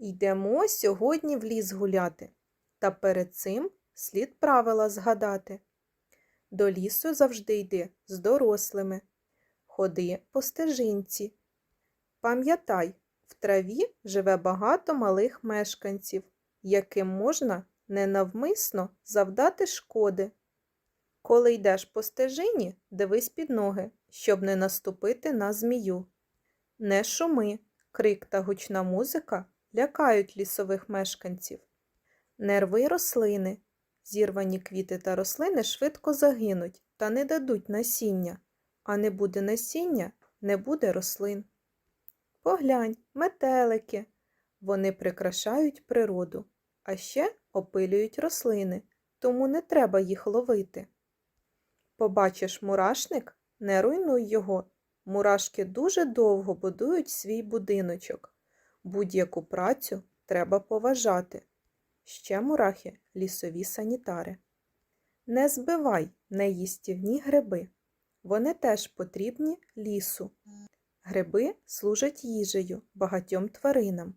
Йдемо сьогодні в ліс гуляти, та перед цим слід правила згадати. До лісу завжди йди з дорослими. Ходи по стежинці. Пам'ятай, в траві живе багато малих мешканців, яким можна ненавмисно завдати шкоди. Коли йдеш по стежині, дивись під ноги, щоб не наступити на змію. Не шуми, крик та гучна музика лякають лісових мешканців. Не рви рослини. Зірвані квіти та рослини швидко загинуть та не дадуть насіння, а не буде насіння, не буде рослин. Поглянь, метелики. Вони прикрашають природу, а ще опилюють рослини, тому не треба їх ловити. Побачиш мурашник, не руйнуй його. Мурашки дуже довго будують свій будиночок. Будь-яку працю треба поважати. Ще мурахи лісові санітари. Не збивай неїстівні гриби. Вони теж потрібні лісу. Гриби служать їжею багатьом тваринам.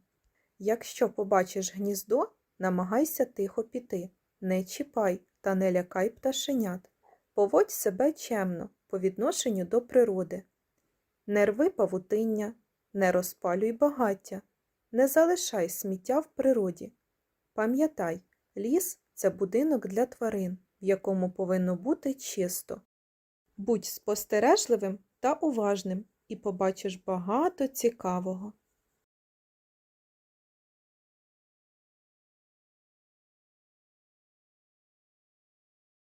Якщо побачиш гніздо, намагайся тихо піти. Не чіпай та не лякай пташенят. Поводь себе чемно по відношенню до природи. Не рви павутиння, не розпалюй багаття, не залишай сміття в природі. Пам'ятай, ліс це будинок для тварин, в якому повинно бути чисто. Будь спостережливим та уважним і побачиш багато цікавого.